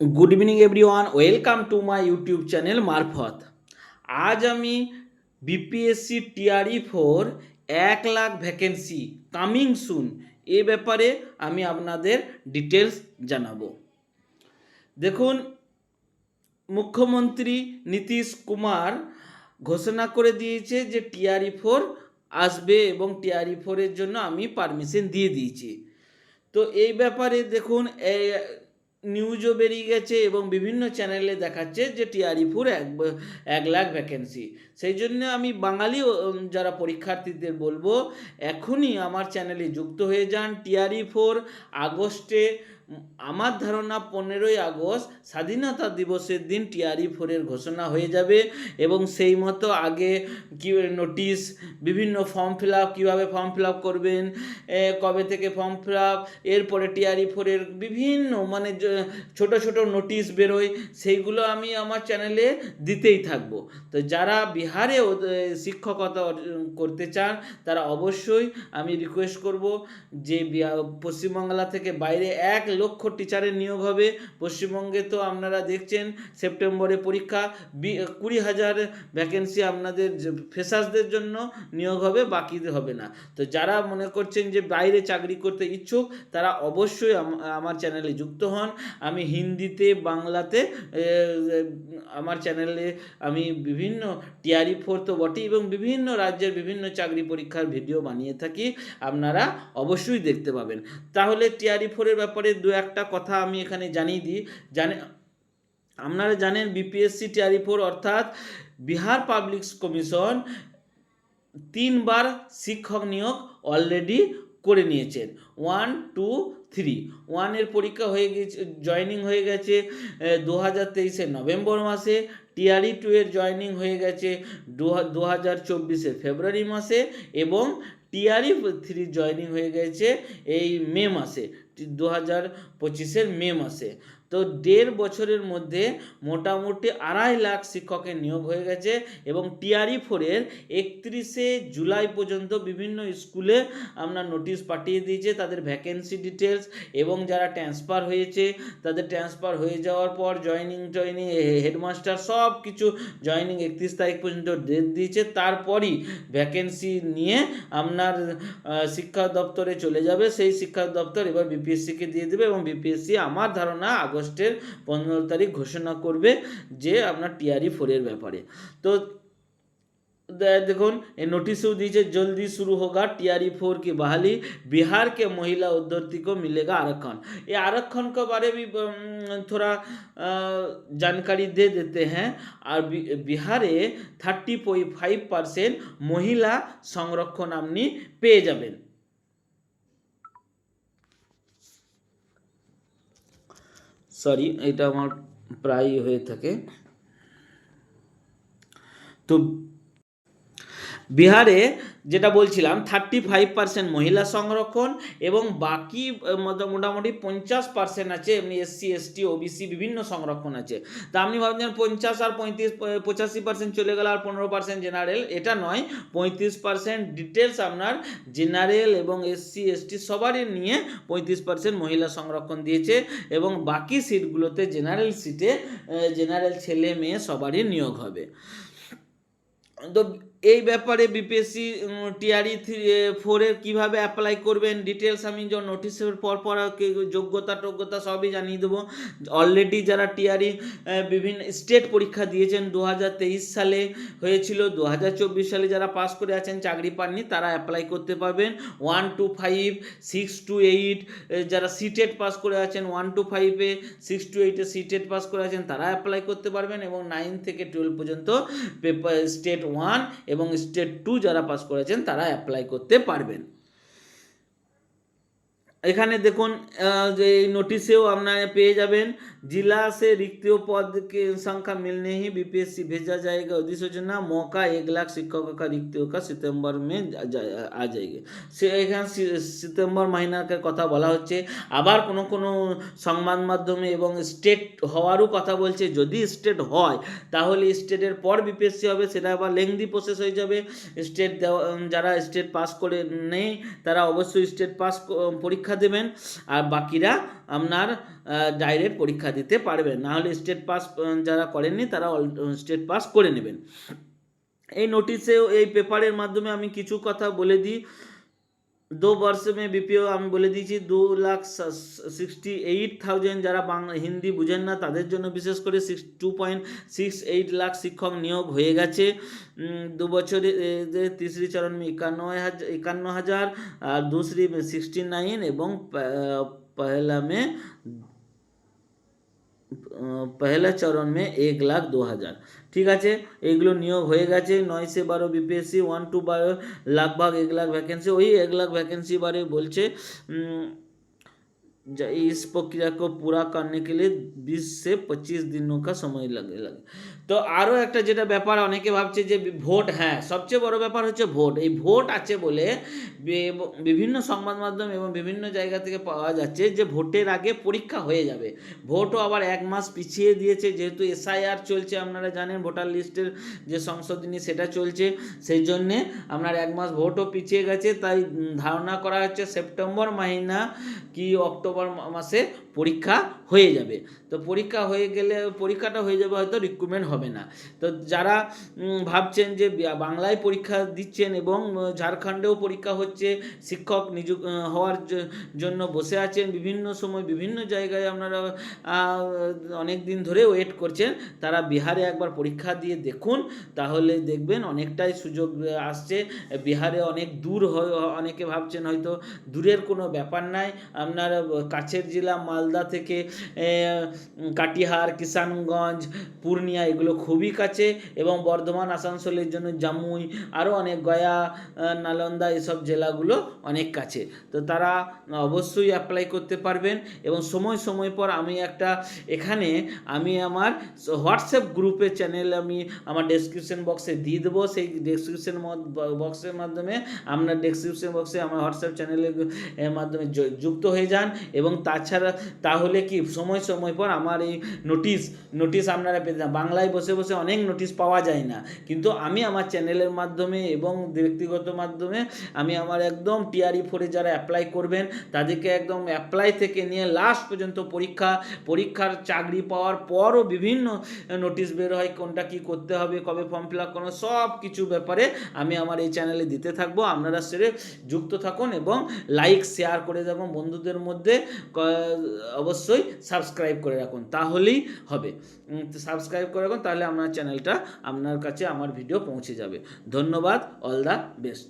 Good evening everyone welcome to my YouTube channel মারফত আজ আমি বিপিএসসি টিআরই ফোর এক লাখ ভ্যাকেন্সি কামিং সুন এ ব্যাপারে আমি আপনাদের ডিটেলস জানাব। দেখুন, মুখ্যমন্ত্রী নীতিশ কুমার ঘোষণা করে দিয়েছে যে টিআরই ফোর আসবে এবং টিআরই ফোরের জন্য আমি পারমিশন দিয়ে দিয়েছি। তো এই ব্যাপারে দেখুন নিউজও বেরিয়ে গেছে এবং বিভিন্ন চ্যানেলে দেখাচ্ছে যে টিআরই ফোর এক এক লাখ ভ্যাকেন্সি সেই জন্য আমি বাঙালি যারা পরীক্ষার্থীদের বলব, এখনই আমার চ্যানেলে যুক্ত হয়ে যান টিআরই ফোর আগস্টে। আমার ধারণা পনেরোই আগস্ট স্বাধীনতা দিবসের দিন টিআরই ফোরের ঘোষণা হয়ে যাবে এবং সেই মতো আগে কি নোটিশ, বিভিন্ন ফর্ম ফিল আপ কীভাবে ফর্ম ফিল আপ করবেন কবে থেকে ফর্ম ফিল আপ এরপরে টিআরই ফোরের বিভিন্ন মানে ছোট ছোট নোটিশ বেরোয়, সেইগুলো আমি আমার চ্যানেলে দিতেই থাকব। তো যারা বিহারে শিক্ষকতা করতে চান, তারা অবশ্যই আমি রিকোয়েস্ট করব যে পশ্চিমবাংলা থেকে বাইরে এক লক্ষ টিচারের নিয়োগ হবে। পশ্চিমবঙ্গে তো আপনারা দেখছেন, সেপ্টেম্বরে পরীক্ষা, বি- কুড়ি হাজার ভ্যাকেন্সি আপনাদের ফ্রেশার্সদের জন্য নিয়োগ হবে বাকিদের হবে না। তো যারা মনে করছেন যে বাইরে চাকরি করতে ইচ্ছুক, তারা অবশ্যই আমার চ্যানেলে যুক্ত হন। আমি হিন্দিতে, বাংলাতে আমার চ্যানেলে আমি বিভিন্ন টিআরই ফোর তো বটেই এবং বিভিন্ন রাজ্যের বিভিন্ন চাকরি পরীক্ষার ভিডিও বানিয়ে থাকি। আপনারা অবশ্যই দেখতে পাবেন। তাহলে টিআরই ফোরের ব্যাপারে দু একটা কথা আমি এখানে জানিয়ে দিই। জানে, আপনারা জানেন বিপিএসসি টিআরই ফোর অর্থাৎ বিহার পাবলিক কমিশন তিনবার শিক্ষক নিয়োগ অলরেডি করে নিয়েছেন। ওয়ান টু থ্রি ওয়ানের পরীক্ষা হয়ে গেছে জয়নিং হয়ে গেছে দু হাজার তেইশের নভেম্বর মাসে। টিআরই টু এর জয়নিং হয়ে গেছে দু হাজার চব্বিশের ফেব্রুয়ারি মাসে এবং টিআরই থ্রি জয়নিং হয়ে গেছে এই মে মাসে দু হাজার পঁচিশের মে মাসে। তো দেড় বছরের মধ্যে মোটামুটি আড়াই লাখ শিক্ষকের নিয়োগ হয়ে গেছে এবং টিআরই ফোরের একত্রিশে জুলাই পর্যন্ত বিভিন্ন স্কুলে আমরা নোটিশ পাঠিয়ে দিয়েছে, তাদের ভ্যাকেন্সি ডিটেলস এবং যারা ট্রান্সফার হয়েছে, তাদের ট্রান্সফার হয়ে যাওয়ার পর জয়নিং টয়নিং হেডমাস্টার সব কিছু জয়নিং একত্রিশ তারিখ পর্যন্ত ডেট দিয়েছে। তারপরই ভ্যাকেন্সি নিয়ে আপনার শিক্ষা দপ্তরে চলে যাবে। সেই শিক্ষা দপ্তর এবার বিপিএসসিকে দিয়ে দেবে এবং বিপিএসসি আমার ধারণা আগস্টের পনেরো তারিখ ঘোষণা করবে যে আপনার টিআরই ফোরের ব্যাপারে তো दे- देखो ये नोटिस दीजिए जल्दी शुरू होगा टीआरई फोर की बहाली बिहार के महिला उद्योगी को मिलेगा आरक्षण ये आरक्षण के बारे में अम, थोड़ा अ, जानकारी दे देते हैं और बि- বিহারে থার্টি পয়েন্ট ফাইভ পার্সেন্ট মহিলা সংরক্ষণ আপনি পেয়ে সরি এটা আমার প্রায়ই হয়ে থাকে। তো বিহারে যেটা বলছিলাম থার্টি ফাইভ পার্সেন্ট মহিলা সংরক্ষণ এবং বাকি মোটামুটি পঞ্চাশ পার্সেন্ট আছে, এমনি এসসি, এসটি, ওবিসি বিভিন্ন সংরক্ষণ আছে। তা আপনি ভাবছেন পঞ্চাশ আর পঁয়ত্রিশ পঁচাশি পার্সেন্ট চলে গেল আর পনেরো পার্সেন্ট জেনারেল এটা নয়, পঁয়ত্রিশ পার্সেন্ট ডিটেলস আপনার জেনারেল এবং এসসি, এসটি সবারই নিয়ে পঁয়ত্রিশ পার্সেন্ট মহিলা সংরক্ষণ দিয়েছে এবং বাকি সিটগুলোতে জেনারেল সিটে জেনারেল ছেলে, মেয়ে সবারই নিয়োগ হবে। তো এই ব্যাপারে বিপিএসসি টিআরই থ্রি ফোরের কীভাবে অ্যাপ্লাই করবেন? ডিটেলস আমি যে নোটিশের পর পর যোগ্যতা টোগ্যতা সবই জানিয়ে দেবো। অলরেডি যারা টিআরই বিভিন্ন স্টেট পরীক্ষা দিয়েছেন দু হাজার তেইশ সালে হয়েছিল দু হাজার চব্বিশ সালে যারা পাস করে আছেন, চাকরি পাননি, তারা অ্যাপ্লাই করতে পারবেন। One to five six to eight যারা সিটেট পাস করে আছেন ওয়ান টু ফাইভে সিক্স টু এইটে সিটেট পাস করে আছেন, তারা অ্যাপ্লাই করতে পারবেন এবং নাইন থেকে টুয়েলভ পর্যন্ত পেপার স্টেট ওয়ান এবং স্টেট টু যারা পাস করেছেন তারা অ্যাপ্লাই করতে পারবেন। এখানে দেখুন আহ, যে এই নোটিশেও আপনারা পেয়ে যাবেন जिला से रिक्त पद की संख्या मिलने ही बीपीएससी भेजा जाएगा अधिसूचना मौका एक लाख शिक्षकों का रिक्तियों का सितंबर में जा- जा- आ जाएगी সে এখানে সি- সেপ্টেম্বর মাহিনাকে কথা বলা হচ্ছে আবার কোনো কোনো সংবাদ মাধ্যমে এবং স্টেট হওয়ারও কথা বলছে যদি স্টেট হয় তাহলে স্টেটের পর বিপিএসসি হবে সেটা আবার লেংদি প্রসেস হয়ে যাবে স্টেট যারা স্টেট পাস করে নেই তারা অবশ্যই স্টেট পাস পরীক্ষা দেবেন, আর বাকিরা আপনার ডাইরেক্ট পরীক্ষা দিতে পারবেন। নাহলে স্টেট পাস যারা করেননি তারা স্টেট পাস করে নেবেন। এই নোটিশেও এই পেপারের মাধ্যমে আমি কিছু কথা বলে দিই। দু বর্ষ মে বিপিও আমি বলে দিয়েছি দু লাখ সিক্সটি এইট থাউজেন্ড যারা বাংলা হিন্দি বুঝেন না তাদের জন্য বিশেষ করে six two point six eight lakh শিক্ষক নিয়োগ হয়ে গেছে দু বছরে তিসরি চরণ একান্ন হাজার একান্ন হাজার আর দুসরি সিক্সটি নাইন এবং পহেলা মে पहला चरण में एक लाख दो हज़ार। ठीक आगो नियोग नय से बारो बीपीएससी वन टू बारो लगभग एक लाख वैकेंसी वही एक लाख वैकेंसी बारे बोल इस प्रक्रिया को पूरा करने के लिए बीस से पच्चीस दिनों का समय लगे लगे তো আরও একটা যেটা ব্যাপার, অনেকে ভাবছে যে ভোট হ্যাঁ সবচেয়ে বড় ব্যাপার হচ্ছে ভোট। এই ভোট আছে বলে বিভিন্ন সংবাদ মাধ্যম এবং বিভিন্ন জায়গা থেকে পাওয়া যাচ্ছে যে ভোটের আগে পরীক্ষা হয়ে যাবে। ভোটও আবার এক মাস পিছিয়ে দিয়েছে, যেহেতু এসআইআর চলছে, আপনারা জানেন, ভোটার লিস্টের যে সংশোধনী সেটা চলছে, সেই জন্যে আপনার এক মাস ভোটও পিছিয়ে গেছে। তাই ধারণা করা হচ্ছে সেপ্টেম্বর মাহিনা কি অক্টোবর মাসে পরীক্ষা হয়ে যাবে। তো পরীক্ষা হয়ে গেলে, পরীক্ষাটা হয়ে যাবে হয়তো রিক্রুটমেন্ট হবে। না। তো যারা ভাবছেন যে বাংলায় পরীক্ষা দিচ্ছেন এবং ঝাড়খণ্ডেও পরীক্ষা হচ্ছে, শিক্ষক নিযুক্ত হওয়ার জন্য বসে আছেন, বিভিন্ন সময় বিভিন্ন জায়গায় আপনারা অনেক দিন ধরে ওয়েট করছেন, তারা বিহারে একবার পরীক্ষা দিয়ে দেখুন, তাহলে দেখবেন অনেকটাই সুযোগ আসছে। বিহারে অনেক দূর অনেকে ভাবছেন হয়তো দূরের কোনো ব্যাপার নাই। আপনার কাছের জেলা মালদা থেকে কাটিহার, কিষানগঞ্জ, পূর্ণিয়া, এগুলো খুবই কাছে এবং বর্ধমান আসানসোলের জন্য জামুই আরও অনেক গয়া নালন্দা এসব জেলাগুলো অনেক কাছে তো তারা অবশ্যই অ্যাপ্লাই করতে পারবেন এবং সময় সময় পর আমি একটা এখানে আমি আমার হোয়াটসঅ্যাপ গ্রুপের চ্যানেল আমি আমার ডেসক্রিপশন বক্সে দিয়ে দেবো সেই ডেসক্রিপশন বক্সের মাধ্যমে আপনার ডেসক্রিপশন বক্সে আমার হোয়াটসঅ্যাপ চ্যানেলের মাধ্যমে যুক্ত হয়ে যান এবং তাছাড়া তাহলে কি সময় সময় পর আমার এই নোটিশ নোটিশ আপনারা পেতে। বাংলায় বসে বসে অনেক নোটিশ পাওয়া যায় না। কিন্তু আমি আমার চ্যানেলের মাধ্যমে এবং ব্যক্তিগত মাধ্যমে আমি আমার একদম টিআরই ফোরে যারা অ্যাপ্লাই করবেন, তাদেরকে একদম অ্যাপ্লাই থেকে নিয়ে লাস্ট পর্যন্ত পরীক্ষা, পরীক্ষার চাকরি পাওয়ার পরও বিভিন্ন নোটিশ বের হয়, কোনটা কি করতে হবে, কবে ফর্ম ফিল আপ করো সব কিছু ব্যাপারে আমি আমার এই চ্যানেলে দিতে থাকব। আপনারা সেরে যুক্ত থাকুন এবং লাইক শেয়ার করে দেবেন বন্ধুদের মধ্যে অবশ্যই সাবস্ক্রাইব করে রাখুন। তাহলেই হবে। সাবস্ক্রাইব করে রাখুন। তাহলে আপনার চ্যানেলটা আপনার কাছে আমার ভিডিও পৌঁছে যাবে। ধন্যবাদ অল দ্য বেস্ট